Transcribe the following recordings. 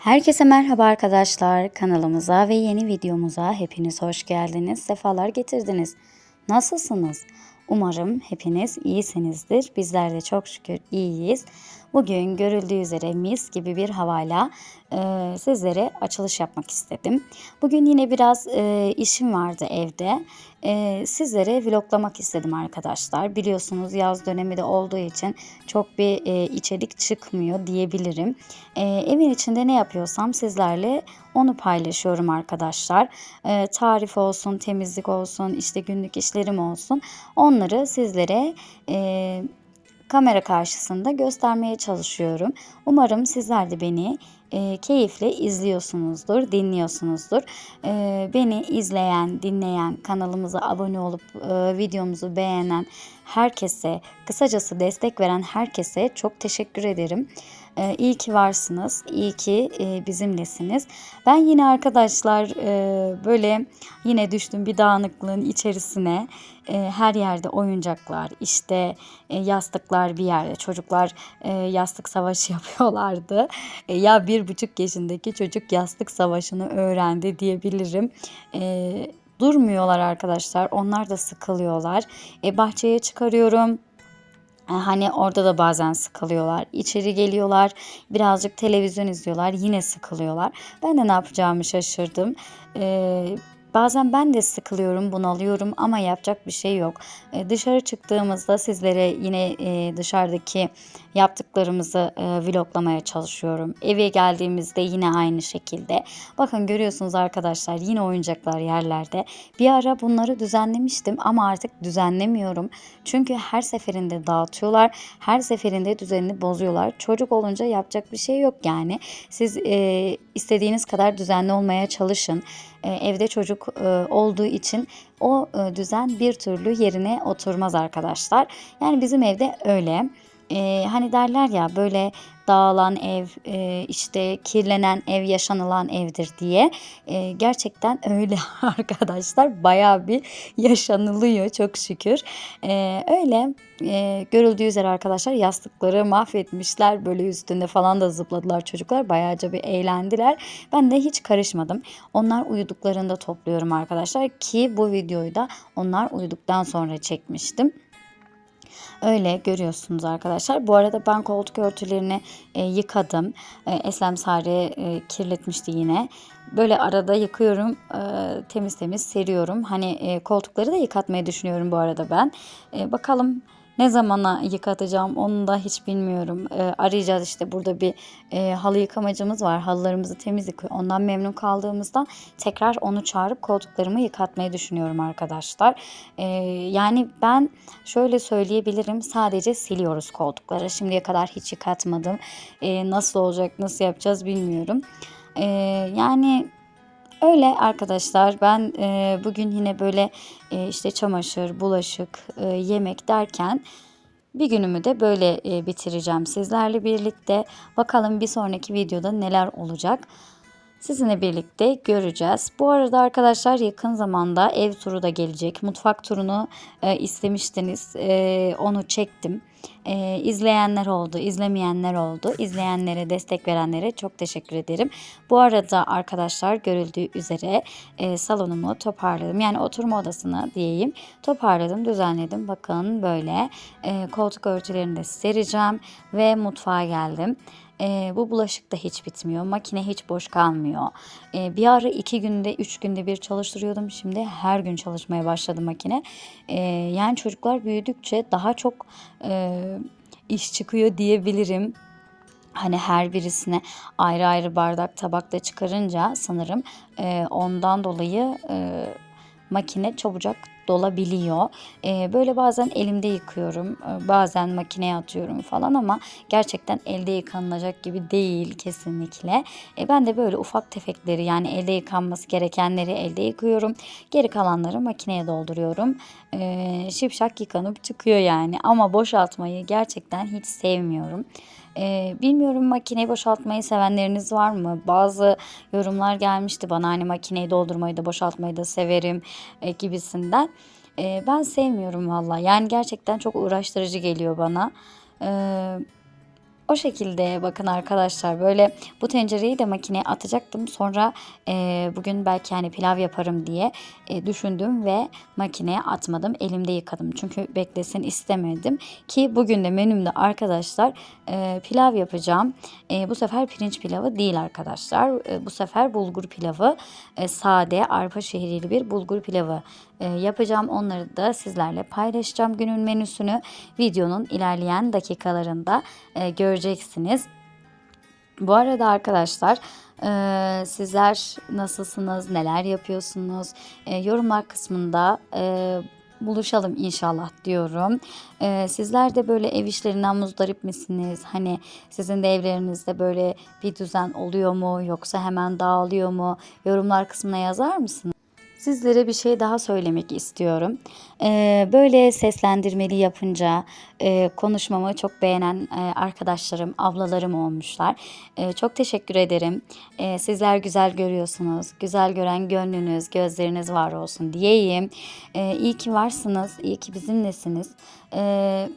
Herkese merhaba arkadaşlar. Kanalımıza ve yeni videomuza hepiniz hoş geldiniz. Sefalar getirdiniz. Nasılsınız? Umarım hepiniz iyisinizdir. Bizler de çok şükür iyiyiz. Bugün görüldüğü üzere mis gibi bir havayla e, sizlere açılış yapmak istedim. Bugün yine biraz e, işim vardı evde. E, sizlere vloglamak istedim arkadaşlar. Biliyorsunuz yaz dönemi de olduğu için çok bir e, içerik çıkmıyor diyebilirim. E, evin içinde ne yapıyorsam sizlerle onu paylaşıyorum arkadaşlar. E, tarif olsun, temizlik olsun, işte günlük işlerim olsun. Onları sizlere e, kamera karşısında göstermeye çalışıyorum. Umarım sizler de beni e, keyifle izliyorsunuzdur, dinliyorsunuzdur. E, beni izleyen, dinleyen, kanalımıza abone olup e, videomuzu beğenen herkese, kısacası destek veren herkese çok teşekkür ederim. E, iyi ki varsınız, iyi ki e, bizimlesiniz. Ben yine arkadaşlar e, böyle yine düştüm bir dağınıklığın içerisine. E, her yerde oyuncaklar, işte yastıklar bir yerde. Çocuklar yastık savaşı yapıyorlardı. Ya bir buçuk yaşındaki çocuk yastık savaşını öğrendi diyebilirim. Durmuyorlar arkadaşlar. Onlar da sıkılıyorlar. Bahçeye çıkarıyorum. E, Hani orada da bazen sıkılıyorlar. İçeri geliyorlar, birazcık televizyon izliyorlar, yine sıkılıyorlar. Ben de ne yapacağımı şaşırdım. Ee, bazen ben de sıkılıyorum, bunalıyorum ama yapacak bir şey yok. Ee, dışarı çıktığımızda sizlere yine e, dışarıdaki yaptıklarımızı e, vloglamaya çalışıyorum. Eve geldiğimizde yine aynı şekilde. Bakın görüyorsunuz arkadaşlar yine oyuncaklar yerlerde. Bir ara bunları düzenlemiştim ama artık düzenlemiyorum. Çünkü her seferinde dağıtıyorlar. Her seferinde düzenini bozuyorlar. Çocuk olunca yapacak bir şey yok yani. Siz e, istediğiniz kadar düzenli olmaya çalışın. E, evde çocuk e, olduğu için o e, düzen bir türlü yerine oturmaz arkadaşlar. Yani bizim evde öyle. Ee, hani derler ya böyle dağılan ev, e, işte kirlenen ev yaşanılan evdir diye. E, gerçekten öyle arkadaşlar. Bayağı bir yaşanılıyor çok şükür. E, öyle e, görüldüğü üzere arkadaşlar yastıkları mahvetmişler. Böyle üstünde falan da zıpladılar çocuklar. Bayağıca bir eğlendiler. Ben de hiç karışmadım. Onlar uyuduklarında topluyorum arkadaşlar ki bu videoyu da onlar uyuduktan sonra çekmiştim. Öyle görüyorsunuz arkadaşlar. Bu arada ben koltuk örtülerini e, yıkadım. E, Eslem Sare e, kirletmişti yine. Böyle arada yıkıyorum, e, temiz temiz seriyorum. Hani e, koltukları da yıkatmayı düşünüyorum bu arada ben. E, bakalım ne zamana yıkatacağım onu da hiç bilmiyorum. E, arayacağız işte burada bir e, halı yıkamacımız var. Halılarımızı temiz yıkıyor. Ondan memnun kaldığımızdan tekrar onu çağırıp koltuklarımı yıkatmayı düşünüyorum arkadaşlar. E, yani ben şöyle söyleyebilirim sadece siliyoruz koltukları. Şimdiye kadar hiç yıkatmadım. E, nasıl olacak nasıl yapacağız bilmiyorum. E, yani Öyle arkadaşlar ben e, bugün yine böyle e, işte çamaşır, bulaşık, e, yemek derken bir günümü de böyle e, bitireceğim sizlerle birlikte. Bakalım bir sonraki videoda neler olacak. Sizinle birlikte göreceğiz. Bu arada arkadaşlar yakın zamanda ev turu da gelecek. Mutfak turunu e, istemiştiniz. E, onu çektim. E, izleyenler oldu, izlemeyenler oldu. İzleyenlere, destek verenlere çok teşekkür ederim. Bu arada arkadaşlar görüldüğü üzere e, salonumu toparladım. Yani oturma odasını diyeyim. Toparladım, düzenledim. Bakın böyle e, koltuk örtülerini de sereceğim ve mutfağa geldim. E, bu bulaşık da hiç bitmiyor. Makine hiç boş kalmıyor. E, bir ara iki günde, üç günde bir çalıştırıyordum. Şimdi her gün çalışmaya başladı makine. E, yani çocuklar büyüdükçe daha çok e, iş çıkıyor diyebilirim. Hani her birisine ayrı ayrı bardak tabakta çıkarınca sanırım e, ondan dolayı e, makine çabucak dolabiliyor. E, böyle bazen elimde yıkıyorum, e, bazen makineye atıyorum falan ama gerçekten elde yıkanılacak gibi değil kesinlikle. E, ben de böyle ufak tefekleri yani elde yıkanması gerekenleri elde yıkıyorum. Geri kalanları makineye dolduruyorum. E, şipşak yıkanıp çıkıyor yani ama boşaltmayı gerçekten hiç sevmiyorum. Ee, bilmiyorum makineyi boşaltmayı sevenleriniz var mı? Bazı yorumlar gelmişti bana hani makineyi doldurmayı da boşaltmayı da severim e, gibisinden. Ee, ben sevmiyorum valla. Yani gerçekten çok uğraştırıcı geliyor bana. Ee, O şekilde bakın arkadaşlar böyle bu tencereyi de makineye atacaktım. Sonra e, bugün belki hani pilav yaparım diye e, düşündüm ve makineye atmadım. Elimde yıkadım. Çünkü beklesin istemedim. Ki bugün de menümde arkadaşlar e, pilav yapacağım. E, bu sefer pirinç pilavı değil arkadaşlar. E, bu sefer bulgur pilavı. E, sade arpa şehriyeli bir bulgur pilavı yapacağım. Onları da sizlerle paylaşacağım. Günün menüsünü videonun ilerleyen dakikalarında e, göreceksiniz. Bu arada arkadaşlar e, sizler nasılsınız, neler yapıyorsunuz? E, yorumlar kısmında buluşalım inşallah diyorum. E, sizler de böyle ev işlerinden muzdarip misiniz? Hani sizin de evlerinizde böyle bir düzen oluyor mu yoksa hemen dağılıyor mu? Yorumlar kısmına yazar mısınız? Sizlere bir şey daha söylemek istiyorum. Ee, böyle seslendirmeli yapınca e, konuşmamı çok beğenen e, arkadaşlarım, ablalarım olmuşlar. E, çok teşekkür ederim. E, sizler güzel görüyorsunuz. Güzel gören gönlünüz, gözleriniz var olsun diyeyim. E, iyi ki varsınız, iyi ki bizimlesiniz. E,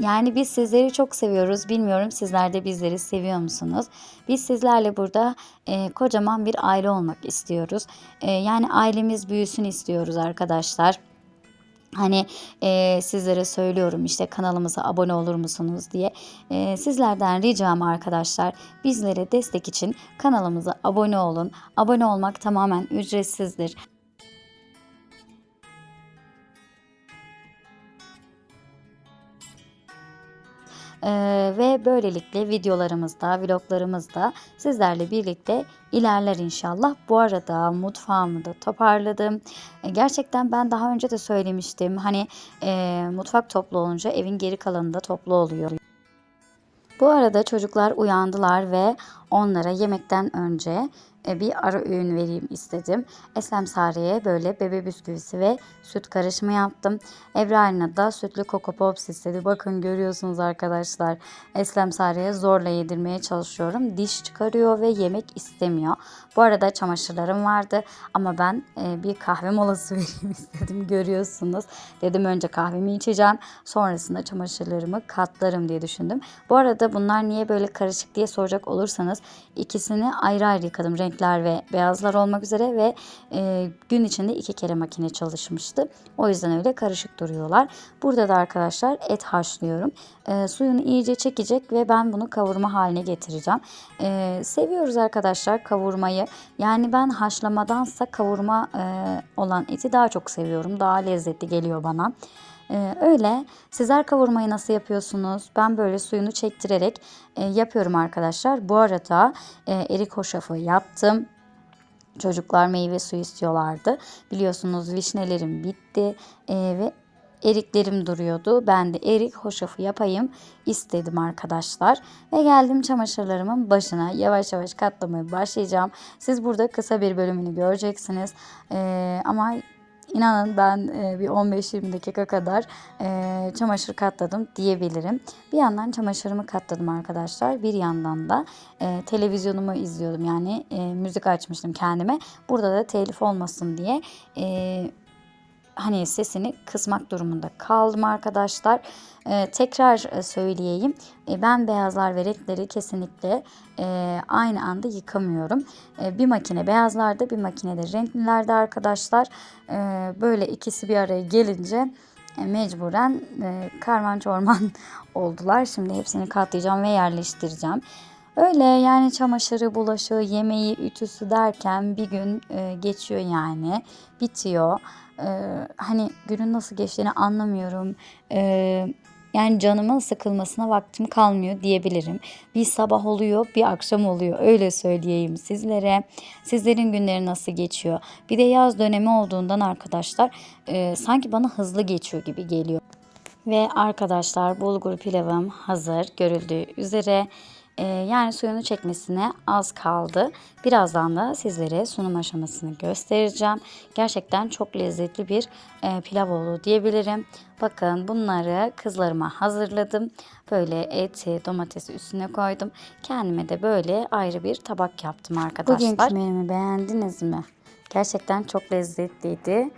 yani biz sizleri çok seviyoruz. Bilmiyorum sizler de bizleri seviyor musunuz? Biz sizlerle burada e, kocaman bir aile olmak istiyoruz. E, yani ailemiz büyüsün istiyoruz arkadaşlar. Hani e, sizlere söylüyorum işte kanalımıza abone olur musunuz diye. E, sizlerden ricam arkadaşlar bizlere destek için kanalımıza abone olun. Abone olmak tamamen ücretsizdir. Ee, ve böylelikle videolarımızda, vloglarımızda sizlerle birlikte ilerler inşallah. Bu arada mutfağımı da toparladım. E, gerçekten ben daha önce de söylemiştim. Hani e, mutfak toplu olunca evin geri kalanı da toplu oluyor. Bu arada çocuklar uyandılar ve onlara yemekten önce bir ara öğün vereyim istedim. Eslem Sare'ye böyle bebe bisküvisi ve süt karışımı yaptım. Ebrar'ına da sütlü Coco Pops istedi. Bakın görüyorsunuz arkadaşlar. Eslem Sare'ye zorla yedirmeye çalışıyorum. Diş çıkarıyor ve yemek istemiyor. Bu arada çamaşırlarım vardı ama ben e, bir kahve molası vereyim istedim. Görüyorsunuz. Dedim önce kahvemi içeceğim. Sonrasında çamaşırlarımı katlarım diye düşündüm. Bu arada bunlar niye böyle karışık diye soracak olursanız ikisini ayrı ayrı yıkadım. Renkler ve beyazlar olmak üzere ve e, gün içinde iki kere makine çalışmıştı. O yüzden öyle karışık duruyorlar. Burada da arkadaşlar et haşlıyorum. E, suyunu iyice çekecek ve ben bunu kavurma haline getireceğim. E, seviyoruz arkadaşlar kavurmayı. Yani ben haşlamadansa kavurma e, olan eti daha çok seviyorum. Daha lezzetli geliyor bana. Ee, öyle. Sizler kavurmayı nasıl yapıyorsunuz? Ben böyle suyunu çektirerek e, yapıyorum arkadaşlar. Bu arada e, erik hoşafı yaptım. Çocuklar meyve suyu istiyorlardı. Biliyorsunuz vişnelerim bitti e, ve eriklerim duruyordu. Ben de erik hoşafı yapayım istedim arkadaşlar. Ve geldim çamaşırlarımın başına yavaş yavaş katlamaya başlayacağım. Siz burada kısa bir bölümünü göreceksiniz. Ee, ama İnanın ben e, bir 15-20 dakika kadar e, çamaşır katladım diyebilirim. Bir yandan çamaşırımı katladım arkadaşlar. Bir yandan da e, televizyonumu izliyordum. Yani müzik açmıştım kendime. Burada da telif olmasın diye hani sesini kısmak durumunda kaldım arkadaşlar. Ee, tekrar söyleyeyim. Ee, ben beyazlar ve renkleri kesinlikle e, aynı anda yıkamıyorum. E, bir makine beyazlarda bir makine de renklilerde arkadaşlar. E, böyle ikisi bir araya gelince e, mecburen e, karman çorman oldular. Şimdi hepsini katlayacağım ve yerleştireceğim. Öyle yani çamaşırı, bulaşığı, yemeği, ütüsü derken bir gün e, geçiyor yani. Bitiyor. E, hani günün nasıl geçtiğini anlamıyorum. E, yani canımın sıkılmasına vaktim kalmıyor diyebilirim. Bir sabah oluyor, bir akşam oluyor. Öyle söyleyeyim sizlere. Sizlerin günleri nasıl geçiyor? Bir de yaz dönemi olduğundan arkadaşlar e, sanki bana hızlı geçiyor gibi geliyor. Ve arkadaşlar bulgur pilavım hazır görüldüğü üzere. Ee, yani suyunu çekmesine az kaldı. Birazdan da sizlere sunum aşamasını göstereceğim. Gerçekten çok lezzetli bir e, pilav oldu diyebilirim. Bakın bunları kızlarıma hazırladım. Böyle eti, domatesi üstüne koydum. Kendime de böyle ayrı bir tabak yaptım arkadaşlar. Bugünkü menümü beğendiniz mi? Gerçekten çok lezzetliydi.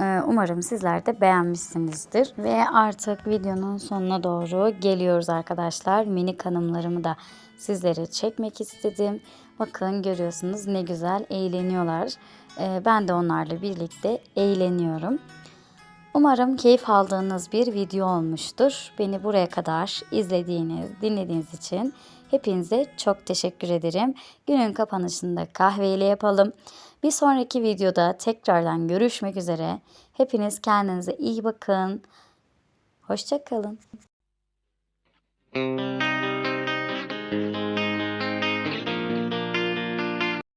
Ee, Umarım sizler de beğenmişsinizdir. Ve artık videonun sonuna doğru geliyoruz arkadaşlar. Minik hanımlarımı da sizlere çekmek istedim. Bakın görüyorsunuz ne güzel eğleniyorlar. Ee, Ben de onlarla birlikte eğleniyorum. Umarım keyif aldığınız bir video olmuştur. Beni buraya kadar izlediğiniz, dinlediğiniz için hepinize çok teşekkür ederim. Günün kapanışında kahveyle yapalım. Bir sonraki videoda tekrardan görüşmek üzere. Hepiniz kendinize iyi bakın. Hoşçakalın.